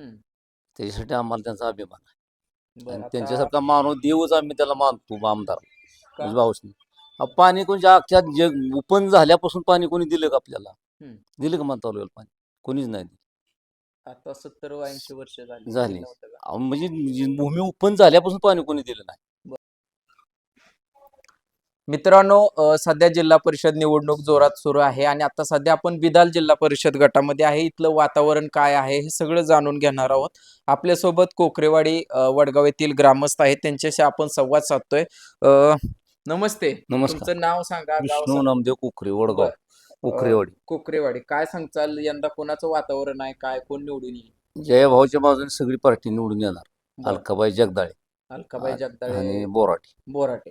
हम्म. त्याच्यासाठी आम्हाला त्यांचा अभिमान आहे बरं आणि आता त्यांच्यासारखा माणूस देवच आम्ही त्याला मानतो आमदार का? म्हणजे भाऊसनी अहो, पाणी कोणच्या अख्ख्या जग ओपन झाल्यापासून पाणी कोणी दिलं का आपल्याला हम्म. दिलं का म्हणता तालुक्याला पाणी कोणीच नाही दिलं. आता सत्तर ऐंशी वर्ष झाली झाली. दिलं नव्हतं का? अहो, म्हणजे जी भूमी ओपन झाल्यापासून पाणी कोणी दिलं नाही मित्रांनो सध्या जिल्हा परिषद निवडणूक जोरात सुरू आहे आणि आता सध्या आपण बिदाल जिल्हा परिषद गटामध्ये आहे. इथलं वातावरण काय आहे हे सगळं जाणून घेणार आहोत. आपल्यासोबत कोकरेवाडी वडगाव येथील ग्रामस्थ आहेत. त्यांच्याशी आपण संवाद साधतोय. नमस्ते. नमस्कार. तुमचं नाव सांगा. विष्णू. नामदेव कुकरे वडगाव. उखरेवाडी कोकरेवाडी. काय सांगचाल यंदा कोणाचं वातावरण आहे? काय? कोण निवडून येईल? जयभाऊच्या बाजूने सगळी पार्टी निवडून येणार. अलकाबाई जगदाळे. अलकाबाई जगदाळे. आणि बोराटी. बोराटे.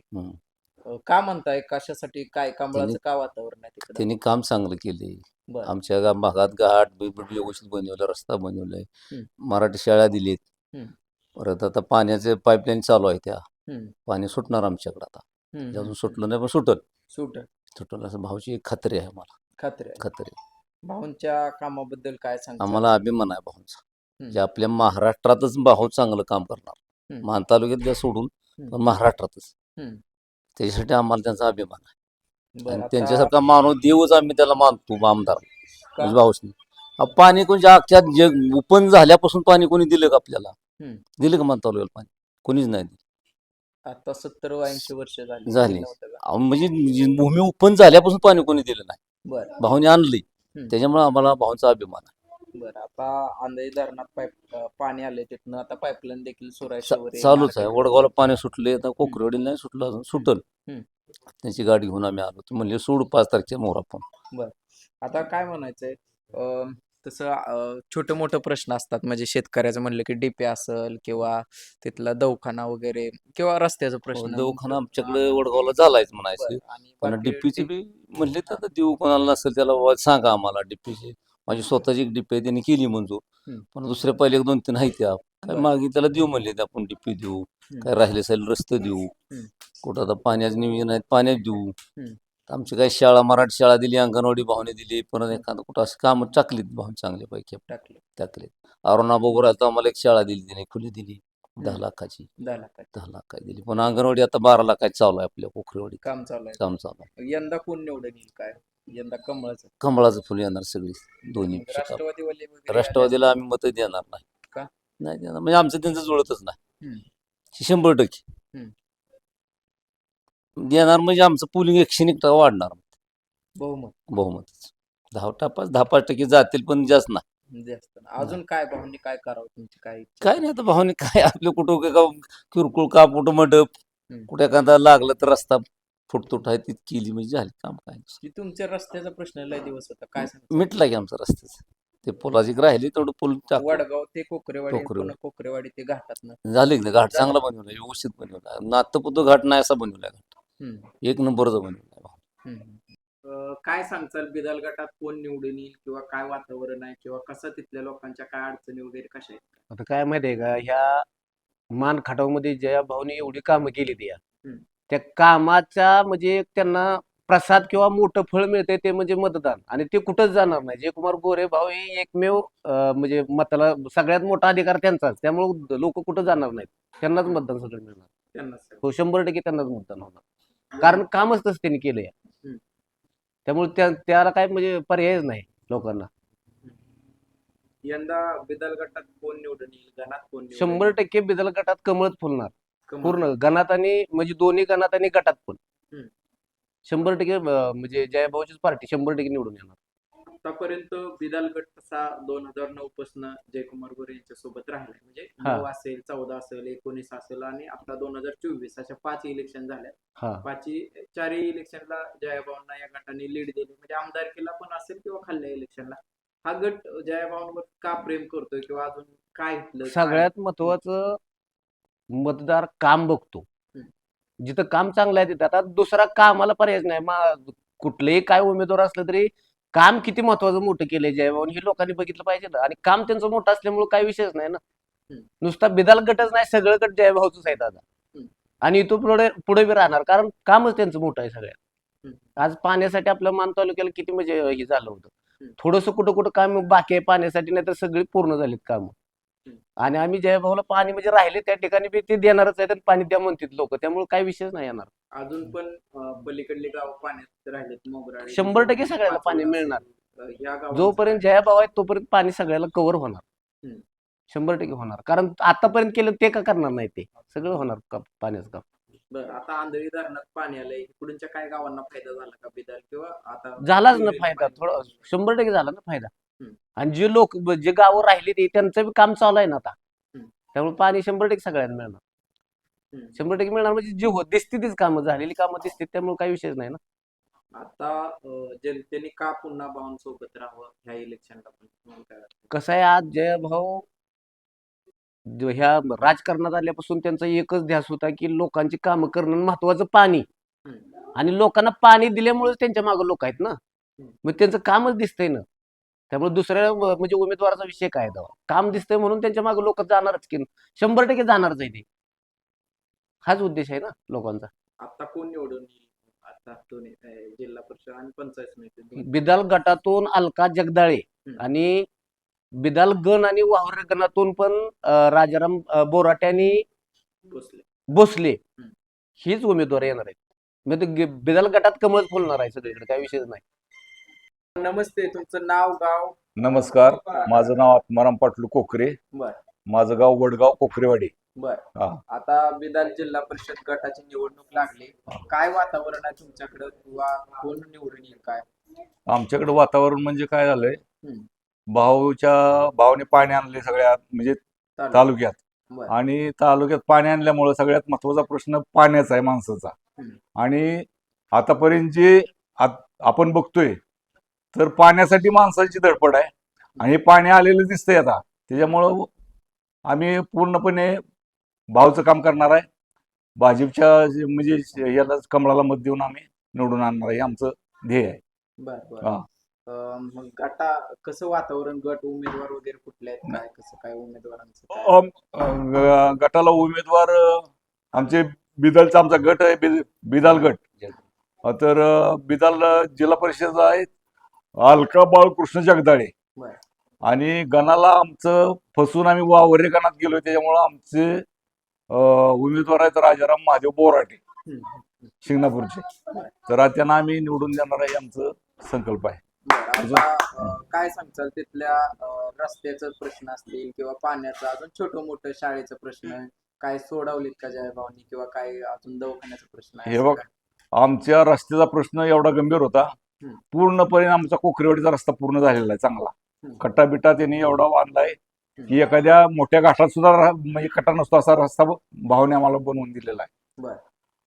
का म्हणताय? कशासाठी? काय? कमळाचं त्यांनी- का वातावरण आहे तिकडे? त्यांनी काम चांगलं केले. बरं. आमच्या गा- भागात घाट बिबट व्यवस्थित बनवलं रस्ता बनवलाय. हम्म. मराठी शाळा दिलीत. हम्म. परत आता पाण्याचे पाईपलाईन चालू आहे त्या. हम्म. पाणी सुटणार आमच्याकडे आता. हम्म, म्हणजे अजून सुटलं नाही पण सुटल. सूट सुटल असं भाऊची एक खात्री आहे मला खात्री आहे. खात्री. भाऊंच्या कामाबद्दल काय सांगता? आम्हाला अभिमान आहे भाऊंचा. हम्म. जे आपल्या महाराष्ट्रातच भाऊ चांगलं काम करणार. हम्म. मान तालुक्यात द्या सोडून हम्म. पण महाराष्ट्रातच. हम्म. त्याच्यासाठी आम्हाला त्यांचा अभिमान आहे. आणि त्यांच्यासारखा माणूस देवच आम्ही त्याला मानतो आमदार? म्हणजे भाऊसनी. पाणी कोणच्या अख्ख्या जग ओपन झाल्यापासून पाणी कोणी दिलं का आपल्याला. दिलं का म्हणता तालुक्याला पाणी? कोणीच नाही दिलं. आता सत्तर ऐंशी वर्ष झाली. म्हणजे भूमी ओपन झाल्यापासून पाणी कोणी दिलं नाही. भाऊने हम्म. त्याच्यामुळे आम्हाला भाऊंचा अभिमान आहे. बरं आता अंदाज धरणात पाईप पाणी आले तिथनं. आता पाईपलाईन देखील सुराय चा- चालूच आहे. वडगावला पाणी सुटले आता कोकरेवाडीला नाही सुटलं अजून. सुटल. हम्म. त्यांची गाडी घेऊन आम्ही आलो. ते म्हणले सोड पाच तारखेच्या मोहर आपण आता काय म्हणायचंय? अं, तसं छोटे मोठे प्रश्न असतात. म्हणजे शेतकऱ्याचं म्हणलं की डीपी असेल किंवा तिथला दवाखाना वगैरे किंवा रस्त्याचा प्रश्न. दवाखाना आमच्याकडे वडगावला झालायच म्हणायचं. आणि पण बाकी डीपीची म्हणले तर आता देऊ कोणाला नसेल त्याला बाबा सांगा आम्हाला. डीपीची माझी स्वतःची एक डीपी आहे त्यांनी केली मंजूर. पण दुसऱ्या पहिले एक दोन तीन आहेत त्या. काय. मागे त्याला देऊ म्हणले ते आपण डीपी देऊ. काय राहिले असेल रस्ते देऊ. कुठं आता पाण्याचं नियोजन आहे पाण्यात देऊ. आमची काही शाळा मराठी शाळा दिली अंगणवाडी भावने दिली परत एखादं कुठं असं काम टाकलीत भावने चांगल्यापैकी. टाकले. टाकले अरुणा बघूर तर आम्हाला एक शाळा दिली तिने खुली दिली. दहा. लाखाची. दहा लाखाचं. दहा लाख दिली. पण अंगणवाडी आता बारा लाखाची चालू आहे आपल्या पोखरेवाडी काम चालू आहे. काम चालू आहे. यंदा कोण निवडून येईल काय? यंदा कमळाचं कमळाचं फुल येणार सगळी दोन्ही राष्ट्रवादी वाले वगैरे राष्ट्रवादीला आम्ही मत देणार नाही. का? नाही देणार. म्हणजे आमचं त्यांचं जुळतच नाही. हम्म. शंभर टक्के. देणार म्हणजे आमचं पुलिंग एकशे एक टक्का वाढणार. बहुमत. बहुमतच. दहा टप्पा दहा पाच टक्के जातील पण जास्त नाही. जास्त ना. अजून काय भाऊंनी काय करावं? तुमची काय इच्छा? काय नाही आता भावाने काय आपलं कुठं काय का किरकोळ का कुठं मंडप? हम्म. कुठे एखादा लागलं तर रस्ता फुटतुट आहे ती केली म्हणजे झाली काम काय की तुमच्या रस्त्याचा प्रश्न लय दिवस होता काय सांगता मिटला की आमचा रस्त्याचं. ते पुलाची राहिली तेवढं पूल वडगाव ते कोकरेवाडी कोकरेवाडी. पुन्हा कोकरेवाडी ते घाटात झालं की नाही? घाट चांगला बनवला व्यवस्थित बनवला. नातपुतो घाट नाही असा बनवला घाट. एक नंबरचा बनवला काय सांगचाल बिदाल गटात कोण निवडून येईल किंवा काय वातावरण आहे किंवा कसं तिथल्या लोकांच्या काय अडचणी वगैरे कशा आहेत? आता काय माहितीये का ह्या मान खटावमध्ये जया भाऊने एवढी कामं केली ती हम्म. त्या कामाचा म्हणजे त्यांना प्रसाद किंवा मोठं फळ मिळते ते म्हणजे मतदान. आणि ते कुठंच जाणार नाही. जयकुमार गोरे भाऊ हे एकमेव म्हणजे मताला सगळ्यात मोठा अधिकार त्यांचाच. त्यामुळे लोक कुठं जाणार नाहीत. त्यांनाच मतदान सगळं मिळणार. हो शंभर टक्के त्यांनाच मतदान होणार. कारण कामच तसं त्यांनी केलंय. त्यामुळे त्या त्याला काय म्हणजे पर्यायच नाही लोकांना. यंदा बिदाल गटात कोण निवडून येईल? शंभर? टक्के बिदल गटात कमळच फुलणार. पूर्ण गणात आणि म्हणजे दोन्ही गणात आणि गटात पण. शंभर टक्के अं, म्हणजे जयभाऊचीच पार्टी शंभर टक्के निवडून येणार. आतापर्यंत बिदाल गट तसा दोन हजार नऊ पासून जयकुमार गोरे यांच्या सोबत राहिलाय म्हणजे हा. नऊ असेल चौदा असेल एकोणीस असेल आणि आता दोन हजार चोवीस अशा पाच इलेक्शन झाल्या. हा. पाचही चारही इलेक्शनला जयाभावांना या गटाने लीड दिली. म्हणजे आमदारकीला पण असेल किंवा खाल्ल्या इलेक्शनला हा गट जयाभावांवर का प्रेम करतोय किंवा अजून काय इथलं काय- सगळ्यात महत्वाचं मतदार काम बघतो. जिथं काम चांगलं आहे तिथं आता दुसरा कामाला पर्यायच नाही मा- कुठलेही काय उमेदवार असलं तरी काम किती महत्वाचं मोठं केलंय जयभाऊन हे लोकांनी बघितलं पाहिजे ना आणि काम त्यांचं मोठं असल्यामुळे काही विषयच नाही ना. नुसता बिदाल गटच नाही सगळं गट जयभाऊच आहे दादा. आणि इथून पुढे पुढे बी राहणार कारण कामच त्यांचं मोठं आहे सगळ्यात. आज पाण्यासाठी आपल्या मान तालुक्याला किती म्हणजे हे झालं होतं. थोडंसं कुठं कुठं काम बाकी आहे पाण्यासाठी नाही तर सगळी पूर्ण झालीत काम आणि आम्ही जयभाऊला पाणी म्हणजे राहिले त्या ठिकाणी बी ते देणारच आहेत आणि पाणी द्या म्हणतात लोक. त्यामुळे काही विषयच नाही येणार. अजून पण अं, पलीकडली गाव पाण्यात राहिलेत मोगराळे. शंभर टक्के सगळ्याला पाणी मिळणार. जोपर्यंत जयाभाव आहेत तोपर्यंत पाणी सगळ्याला कव्हर होणार. हम्म. शंभर टक्के होणार. कारण आतापर्यंत केलं ते का करणार नाही ते? सगळं होणार का- पाण्याचं काम? बरं आता आंधळी धरणात पाणी आलंय. पुढच्या काय गावांना फायदा झाला का बिदाल किंवा आता झालाच ना फायदा. थोडं शंभर टक्के झाला ना फायदा. आणि जे लोक जे गावं राहिली ते त्यांचं बी काम चालू आहे ना आता. त्यामुळे पाणी शंभर टक्के सगळ्यांना मिळणार. शंभर टक्के मिळणार म्हणजे जे हो दिसते तीच कामं झालेली कामं दिसते त्यामुळे काही विषयच नाही ना. आता जनतेने का पुन्हा भाऊन सोबत राहावं ह्या इलेक्शनला? कसं आहे आज जयभाऊ जो ह्या राजकारणात आल्यापासून त्यांचा एकच ध्यास होता की लोकांची कामं करणं महत्वाचं पाणी. आणि लोकांना पाणी दिल्यामुळेच त्यांच्या मागे लोक आहेत ना. मग त्यांचं कामच दिसतंय ना. त्यामुळे दुसऱ्या म्हणजे उमेदवाराचा विषय काय तेव्हा? काम दिसतंय म्हणून त्यांच्या मागे लोक जाणारच की शंभर टक्के जाणारच आहे ते हाच उद्देश आहे ना लोकांचा आता कोण निवडून जिल्हा परिषद आणि पंचायत समिती. बिदाल गटातून अलका जगदाळे. आणि बिदाल गण आणि वावरे गणातून पण राजाराम अं, बोराटे आणि बसले भोसले. हीच उमेदवार येणार आहेत म्हणजे बिदाल गटात कमळच फुलणार आहे सगळीकडे काही विषयच नाही नमस्ते तुमचं नाव गाव? नमस्कार माझं नाव आत्माराम पाटलू कोकरे. बर. माझं गाव वडगाव कोकरेवाडी. बर. हा. आता बिदाल जिल्हा परिषद गटाची निवडणूक लागली. काय वातावरण आहे तुमच्याकडे? किंवा कोण निवडून येईल काय? आमच्याकडे वातावरण म्हणजे काय झालंय? हम्म. भाऊच्या भावाने पाणी आणले सगळ्या म्हणजे. तालुक्यात. बर. आणि तालुक्यात पाणी आणल्यामुळे सगळ्यात महत्त्वाचा प्रश्न पाण्याचा आहे माणसाचा. हम्म. आणि आतापर्यंत जे आत- आपण बघतोय तर पाण्यासाठी माणसाची धडपड आहे. आणि पाणी आलेलं दिसतंय आता. त्याच्यामुळं आम्ही पूर्णपणे भाऊचं काम करणार आहे. भाजपच्या म्हणजे याला कमळाला मत देऊन आम्ही निवडून आणणार आहे. आमचं ध्येय आहे. बर मग कसं वातावरण गट उमेदवार वगैरे कुठले आहेत? काय कसं काय उमेदवारांचं? गटाला उमेदवार आमचे बिदलचा आमचा गट आहे. बिद- बिदाल गट. तर बिदाल जिल्हा परिषद आहे. अलका बाळकृष्ण जगदाळे. आणि गणाला आमचं फसून आम्ही वावरे गणात गेलो त्याच्यामुळं आमचे उमेदवार आहेत राजाराम महादेव बोराटे. शिंगणापूरचे तर त्यांना आम्ही निवडून देणार आहे आमचं संकल्प आहे काय सांगचाल तिथल्या रस्त्याचं प्रश्न असतील किंवा पाण्याचा अजून छोटं मोठं शाळेचा प्रश्न काय सोडवलीत का जयभावनी किंवा काय अजून दवाखान्याचा प्रश्न आहे हे बघ? आमच्या रस्त्याचा प्रश्न एवढा गंभीर होता. पूर्णपणे आमचा कोकरेवाडीचा रस्ता पूर्ण झालेला आहे चांगला. कट्टा बिट्टा त्यांनी एवढा बांधलाय की एखाद्या मोठ्या घाटात सुद्धा म्हणजे कट्टा नसतो असा रस्ता भावने आम्हाला बनवून दिलेला आहे.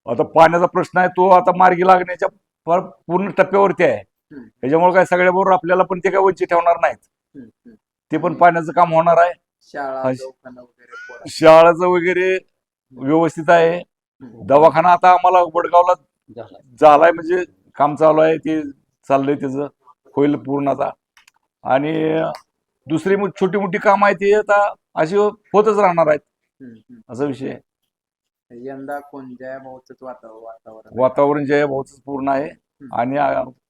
आता पाण्याचा प्रश्न आहे तो आता मार्गी लागण्याच्या पूर्ण टप्प्यावरती आहे. त्याच्यामुळे काय सगळ्याबरोबर आपल्याला पण ते काय वंचित ठेवणार नाहीत. ते पण पाण्याचं काम होणार आहे. शाळाचं वगैरे व्यवस्थित आहे. दवाखाना आता आम्हाला वडगावला झाला झालाय म्हणजे काम चालू आहे ते चाललंय त्याचं. होईल पूर्ण आता. आणि दुसरी छोटी मोठी काम आहे ती आता अशी होतच राहणार आहेत. असा विषय आहे. यंदा कोण जयभाऊच वातावरण वातावरण वातावरण जयभाऊच पूर्ण आहे. आणि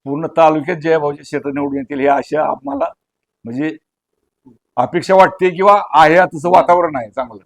पूर्ण तालुक्यात जयभाऊचे क्षेत्र निवडून येतील हे अशा आम्हाला म्हणजे अपेक्षा वाटते किंवा आहे तसं वातावरण आहे चांगलं.